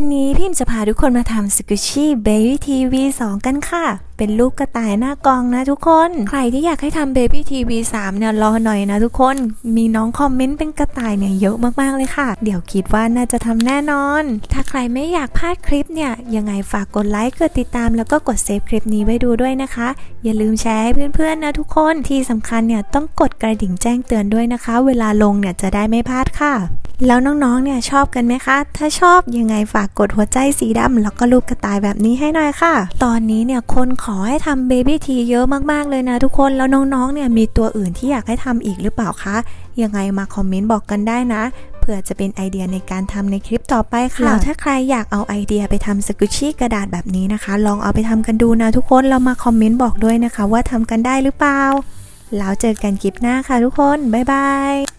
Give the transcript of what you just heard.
วันนี้พิมจะพาทุกคนมาทำสกุชี่เบบี้ทีวี2กันค่ะ เป็นลูกกระต่ายหน้ากองนะทุกคน ใครที่อยากให้ทำเบบี้ทีวี3เนี่ยรอหน่อยนะทุกคน มีน้องคอมเมนต์เป็นกระต่ายเนี่ยเยอะมากๆเลยค่ะ เดี๋ยวคิดว่าน่าจะทำแน่นอน ถ้าใครไม่อยากพลาดคลิปเนี่ยยังไงฝากกดไลค์กดติดตามแล้วก็กดเซฟคลิปนี้ไว้ดูด้วยนะคะ อย่าลืมแชร์ให้เพื่อนๆนะทุกคนที่สำคัญเนี่ยต้องกดกระดิ่งแจ้งเตือนด้วยนะคะ เวลาลงเนี่ยจะได้ไม่พลาดค่ะ แล้วน้องๆ เนี่ยชอบกันไหมคะ ถ้าชอบยังไงฝากกดหัวใจสีดำแล้วก็รูปกระต่ายแบบนี้ให้หน่อยค่ะ ตอนนี้เนี่ยคนขอให้ทำเบบี้ทีเยอะมากๆเลยนะทุกคน แล้วน้องๆ เนี่ยมีตัวอื่นที่อยากให้ทำอีกหรือเปล่าคะ ยังไงมาคอมเมนต์บอกกันได้นะเผื่อจะเป็นไอเดียในการทำในคลิปต่อไปค่ะแล้วถ้าใครอยากเอาไอเดียไปทำสกุชชี่กระดาษแบบนี้นะคะ ลองเอาไปทำกันดูนะทุกคน เรามาคอมเมนต์บอกด้วยนะคะ ว่าทำกันได้หรือเปล่า แล้วเจอกันคลิปหน้าค่ะทุกคน บ๊ายบาย